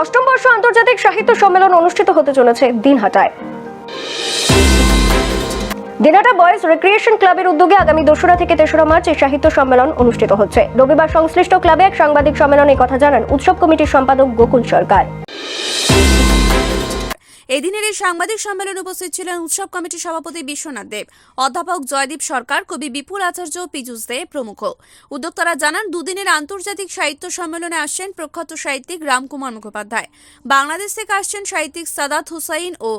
অষ্টম বর্ষ আন্তর্জাতিক সাহিত্য সম্মেলন অনুষ্ঠিত হতে চলেছে দিনহাটায়। দিনহাটা বয়েজ রিক্রিয়েশন ক্লাবের উদ্যোগে আগামী দোসরা থেকে তেসরা মার্চ এই সাহিত্য সম্মেলন অনুষ্ঠিত হচ্ছে। রবিবার সংশ্লিষ্ট ক্লাবে এক সাংবাদিক সম্মেলনে কথা জানান উৎসব কমিটির সম্পাদক গোকুল সরকার। এদিনের এই সাংবাদিক সম্মেলনে উপস্থিত ছিলেন উৎসব কমিটির সভাপতি বিশ্বনাথ দেব, অধ্যাপক জয়দীপ সরকার, কবি বিপুল আচার্য পীযুষ দে প্রমুখ। উদ্যোক্তারা জানান, দুদিনের আন্তর্জাতিক সাহিত্য সম্মেলনে আসছেন প্রখ্যাত সাহিত্যিক রামকুমার মুখোপাধ্যায়, বাংলাদেশ থেকে আসছেন সাহিত্যিক সাদাত হুসাইন ও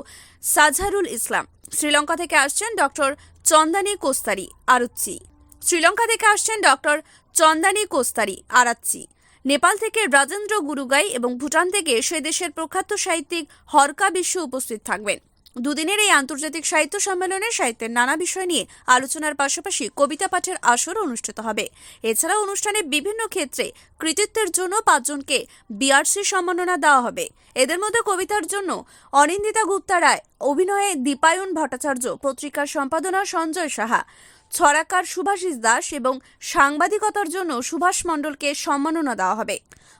সাজহারুল ইসলাম, শ্রীলঙ্কা থেকে আসছেন ডক্টর চন্দানী কোস্তারি আরুচ্চি, শ্রীলঙ্কা থেকে আসছেন ডক্টর চন্দানী কোস্তারি আরাচ্চি নেপাল থেকে রাজেন্দ্র গুরুগাই এবং ভুটান থেকে সে দেশের প্রখ্যাত সাহিত্যিক হরকা বিশ্ব উপস্থিত থাকবেন। দুদিনের এই আন্তর্জাতিক সাহিত্য সম্মেলনে সাহিত্যের নানা বিষয় নিয়ে আলোচনার পাশাপাশি কবিতা পাঠের আসর অনুষ্ঠিত হবে। এছাড়া অনুষ্ঠানে বিভিন্ন ক্ষেত্রে কৃতিত্বের জন্য পাঁচজনকে বিআরসি সম্মাননা দেওয়া হবে। এদের মধ্যে কবিতার জন্য অনিন্দিতা গুপ্তা রায়, অভিনয়ে দীপায়ন ভট্টাচার্য, পত্রিকার সম্পাদনা সঞ্জয় সাহা ছড়াকার সুভাষিস দাস এবং সাংবাদিকতার জন্য সুভাষ মণ্ডলকে সম্মাননা দেওয়া হবে।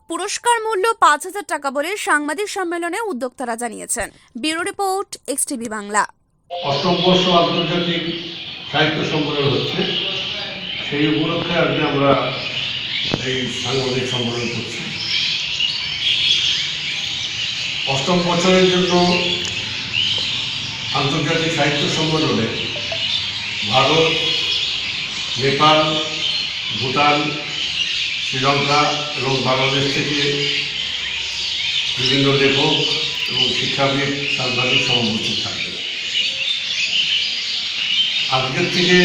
পুরস্কার মূল্য পাঁচ হাজার টাকা বলে সাংবাদিক সম্মেলনে উদ্যোক্তারা জানিয়েছেন। Bureau report, X TV Bangla. আন্তর্জাতিক সাহিত্য সম্মেলন হচ্ছে। সেই উপলক্ষে আজকে আমরা এই সাংবাদিক সম্মেলন করছি। অষ্টম বছরের জন্য আন্তর্জাতিক সাহিত্য সম্মেলনে ভারত নেপাল, ভুটান, শ্রীলঙ্কা এবং বাংলাদেশ থেকে বিভিন্ন লেখক এবং শিক্ষাবিদ সাংবাদিক উপস্থিত থাকবে। আজকের থেকে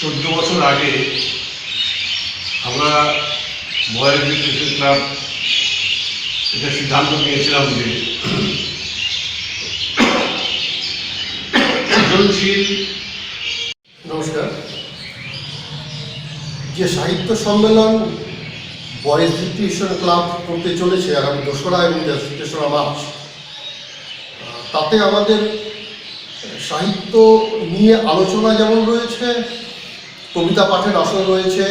চোদ্দ বছর আগে আমরা বয়েজ এডুকেশন ক্লাব এটা সিদ্ধান্ত নিয়েছিলাম যে সৃজনশীল যে সাহিত্য সম্মেলন বয়েজ ডিক্টেশন ক্লাব করতে চলেছে আগামী দোসরা এবং তেসরা মার্চ তাতে আমাদের সাহিত্য নিয়ে আলোচনা যেমন রয়েছে, কবিতা পাঠের আসর রয়েছে,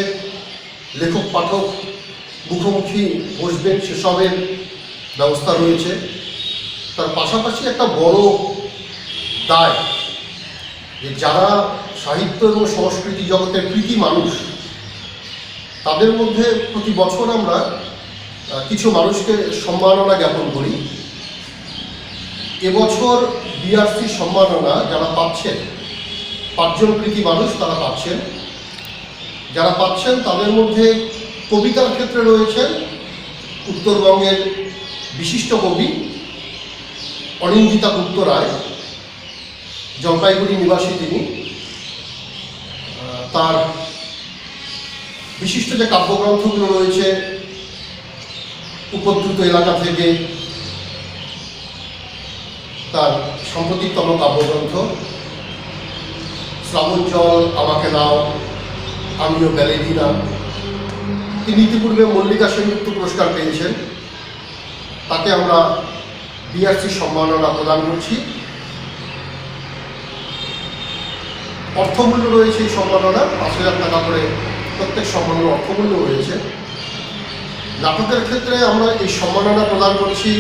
লেখক পাঠক মুখোমুখি বসবেন, সেসবের ব্যবস্থা রয়েছে। তার পাশাপাশি একটা বড় দায় যে যারা সাহিত্য এবং সংস্কৃতি জগতের কৃতি মানুষ তাদের মধ্যে প্রতি বছর আমরা কিছু মানুষকে সম্মাননা জ্ঞাপন করি। এবছর বিআরসি সম্মাননা যারা পাচ্ছেন, পাঁচজন কৃতি মানুষ তারা পাচ্ছেন। যারা পাচ্ছেন তাদের মধ্যে কবিতার ক্ষেত্রে রয়েছেন উত্তরবঙ্গের বিশিষ্ট কবি অনিন্দিতা গুপ্ত রায়, জলপাইগুড়ি নিবাসী তিনি। তার বিশিষ্ট যে কাব্যগ্রন্থগুলো রয়েছে, উপদ্রুত এলাকা থেকে তার সাম্প্রতিকতম কাব্যগ্রন্থ, শ্রাবণ জল আমাকে নাও, আমিও ব্যালেরিনা তিনি ইতিপূর্বে মল্লিকা সেনগুপ্ত পুরস্কার পেয়েছেন। তাকে আমরা বিআরসি সম্মাননা প্রদান করছি। অর্থমূল্য রয়েছে এই সম্মাননা, পাঁচ হাজার টাকা করে প্রত্যেক সম্মাননার অর্থমূল্য রয়েছে। নাটকের ক্ষেত্রে আমরা এই সম্মাননা প্রদান করছি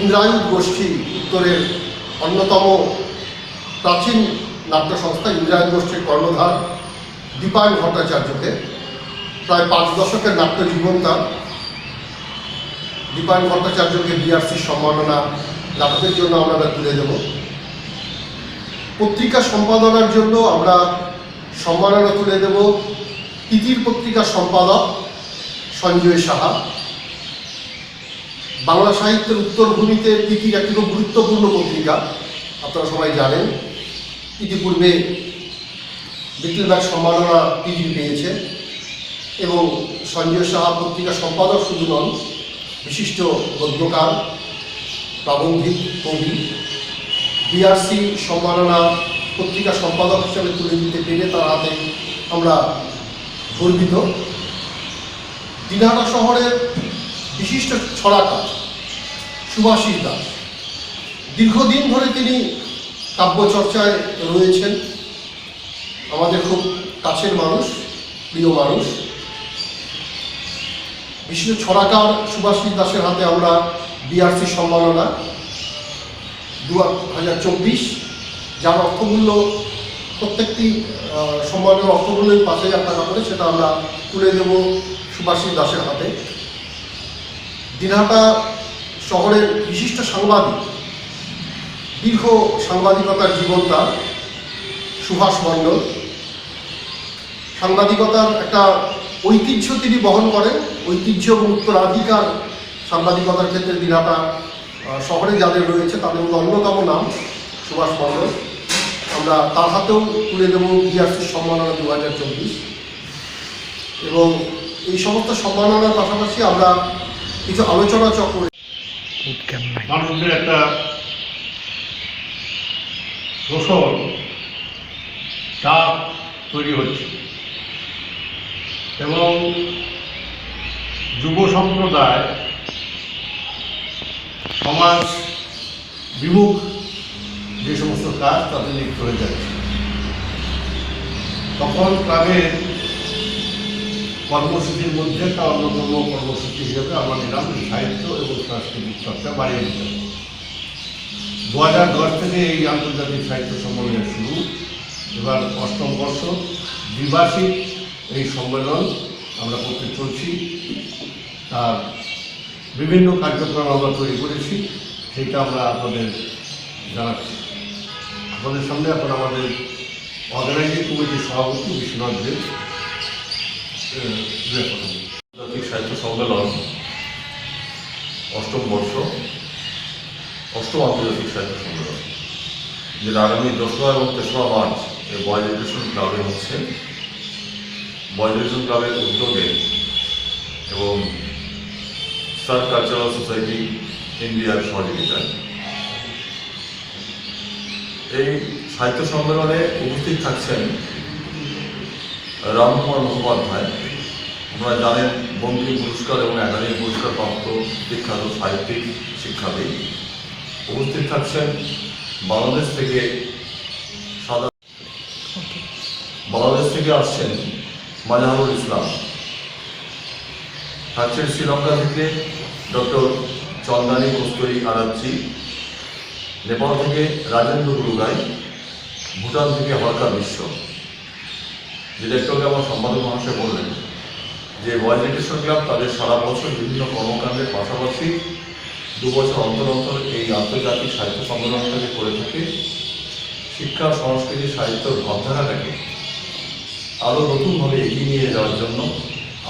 ইন্দ্রায়ুধ গোষ্ঠী উত্তরের অন্যতম প্রাচীন নাট্য সংস্থা ইন্দ্রায়ুধ গোষ্ঠীর কর্ণধার দীপায়ন ভট্টাচার্যকে। প্রায় পাঁচ দশকের নাট্য জীবন তার দীপায়ন ভট্টাচার্যকে বিআরসি সম্মাননা নাটকের জন্য আমরা তুলে দেবো। পত্রিকা সম্পাদনার জন্য আমরা সম্মাননা তুলে দেব তিতির পত্রিকার সম্পাদক সঞ্জয় সাহা। বাংলা সাহিত্যের উত্তরভূমিতে তিতির একটি খুব গুরুত্বপূর্ণ পত্রিকা, আপনারা সবাই জানেন। ইতিপূর্বে বিটলব্যাগ সম্মাননা তিতির পেয়েছে এবং সঞ্জয় সাহা পত্রিকা সম্পাদক শুধু নন, বিশিষ্ট গদ্যকার, প্রাবন্ধিক, কবি। বিআরসি সম্মাননা পত্রিকা সম্পাদক হিসেবে তুলে দিতে পেরে তার হাতে আমরা গর্বিত। দিনহাটা শহরের বিশিষ্ট ছড়াকার সুভাষিস দাস। দীর্ঘদিন ধরে তিনি কাব্যচর্চায় রয়েছেন। আমাদের খুব কাছের মানুষ, প্রিয় মানুষ। বিশিষ্ট ছড়াকার সুভাষিস দাসের হাতে আমরা বিআরসি সম্মাননা। দু হাজার চব্বিশ যার অর্থমূল্য প্রত্যেকটি সম্মানের অর্থমূল্যের পাঁচ হাজার টাকা করে সেটা আমরা তুলে দেব সুভাষিস দাসের হাতে। দিনহাটা শহরের বিশিষ্ট সাংবাদিক, দীর্ঘ সাংবাদিকতার জীবন তার সুভাষ মণ্ডল। সাংবাদিকতার একটা ঐতিহ্য তিনি বহন করেন, ঐতিহ্য এবং উত্তরাধিকার সাংবাদিকতার ক্ষেত্রে দিনহাটা শহরে যাদের রয়েছে তাদের অন্যতম নাম সুভাষ মণ্ডল। আমরা তার হাতেও তুলে দেব বিআরসির সম্মাননা দু হাজার চব্বিশ। এবং এই সমস্ত সম্মাননার পাশাপাশি আমরা কিছু আলোচনা চক্র মানুষের একটা শোষণ চাপ তৈরি হচ্ছে। এবং যুব সম্প্রদায় সমাজ বিমুখ যে সমস্ত কাজ তাতে লিপ্ত হয়ে যাচ্ছে তখন ক্লাবের কর্মসূচির মধ্যে একটা অন্যতম কর্মসূচি হিসেবে আমরা নিলাম সাহিত্য এবং সাংস্কৃতিক চর্চা বাড়িয়ে দিতে। দু হাজার দশ থেকে এই আন্তর্জাতিক সাহিত্য সম্মেলনের শুরু। এবার অষ্টম বর্ষ, দ্বিবার্ষিক এই সম্মেলন আমরা করতে চলছি। তার বিভিন্ন কার্যক্রম আমরা তৈরি করেছি সেটা আমরা আপনাদের জানাচ্ছি। আপনাদের সামনে এখন আমাদের অর্গানাইজিং কমিটির সভাপতি বিশ্বনাথ দেব। আন্তর্জাতিক সাহিত্য সম্মেলন অষ্টম বর্ষ, অষ্টম আন্তর্জাতিক সাহিত্য সম্মেলন, যেটা আগামী দোসরা এবং তেসরা মার্চ এই বয়েজ এডুকেশন ক্লাবে হচ্ছে। বয়েজ এডুকেশন ক্লাবের উদ্যোগে এবং সার কালচারাল সোসাইটি ইন্ডিয়ার সহযোগিতায়। এই সাহিত্য সম্মেলনে উপস্থিত থাকছেন রামকুমার মুখোপাধ্যায়। আপনারা জানেন বঙ্কিম পুরস্কার এবং একাডেমি পুরস্কার প্রাপ্ত বিখ্যাত সাহিত্যিক, শিক্ষাবিদ। উপস্থিত থাকছেন বাংলাদেশ থেকে সাদা বাংলাদেশ থেকে আসছেন মাজাহারুল ইসলাম। থাকছেন শ্রীলঙ্কা থেকে ডক্টর চন্দানী কস্তুরী আরাচ্চি নেপাল থেকে রাজেন্দ্র গুরুগাই ভুটান থেকে হরকা বিশ্ব। যেটা একটু আমার সম্পাদক মহাশয় বললেন যে ওয়ার্ল্ড এডুকেশন ক্লাব তাদের সারা বছর বিভিন্ন কর্মকাণ্ডের পাশাপাশি দু বছর অন্তর অন্তর এই আন্তর্জাতিক সাহিত্য সম্মেলনটাকে করে থাকে। শিক্ষা, সংস্কৃতি, সাহিত্য ভাবধারাটাকে আরও নতুনভাবে এগিয়ে নিয়ে যাওয়ার জন্য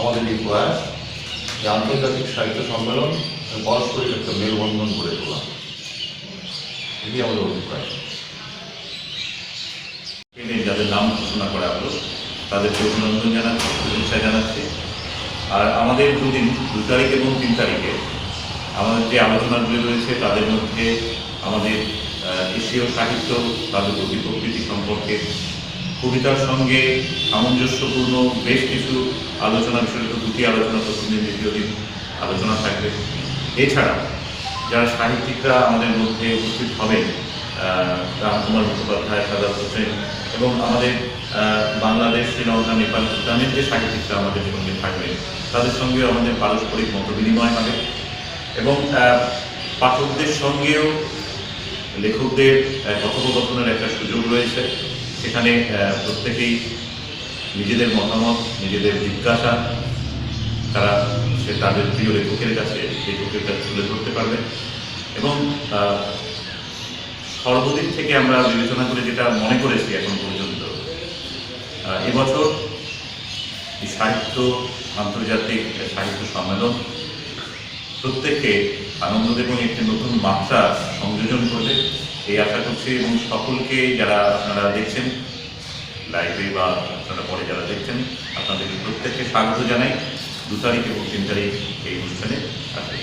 আমাদের এই প্রয়াস যে আন্তর্জাতিক সাহিত্য সম্মেলন এবং পারস্পরিক একটা মেলবন্ধন করে তোলা। এটি আমাদের অভিপ্রায়। যাদের নাম ঘোষণা করা হলো, তাদেরকে অভিনন্দন জানাচ্ছি, শুভেচ্ছা জানাচ্ছি। আর আমাদের দুদিন, দু তারিখ এবং তিন তারিখে আমাদের যে আলোচনাগুলি রয়েছে, তাদের মধ্যে আমাদের এশীয় সাহিত্য, তাদের প্রকৃতি সম্পর্কে, কবিতার সঙ্গে সামঞ্জস্যপূর্ণ বেশ কিছু আলোচনা, বিশেষত দুটি আলোচনা প্রথম দিন দ্বিতীয় দিন আলোচনা থাকবে। এছাড়া যারা সাহিত্যিকরা আমাদের মধ্যে উপস্থিত হবেন রামকুমার মুখোপাধ্যায়, সাদাত হোসেন এবং আমাদের বাংলাদেশ, শ্রীলঙ্কা, নেপাল ভুটানের যে সাহিত্যিকরা আমাদের সঙ্গে থাকবেন, তাদের সঙ্গে আমাদের পারস্পরিক মত বিনিময় হবে এবং পাঠকদের সঙ্গেও লেখকদের কথোপকথনের একটা সুযোগ রয়েছে। সেখানে প্রত্যেকেই নিজেদের মতামত, নিজেদের জিজ্ঞাসা সে তাদের প্রিয় লেখকের কাছে লেখকের কাছে তুলে ধরতে পারবে। এবং সর্বদিক থেকে আমরা বিবেচনা করে যেটা মনে করেছি এখন পর্যন্ত এবছর সাহিত্য, আন্তর্জাতিক সাহিত্য সম্মেলন প্রত্যেককে আনন্দ এবং একটি নতুন মাত্রা সংযোজন করবে। এই আশা করছি এবং সকলকে যারা আপনারা দেখছেন লাইভে বা আপনারা পরে যারা দেখছেন, আপনাদেরকে প্রত্যেককে স্বাগত জানাই। দু তারিখ এবং তিন তারিখ এই অনুষ্ঠানে আসবে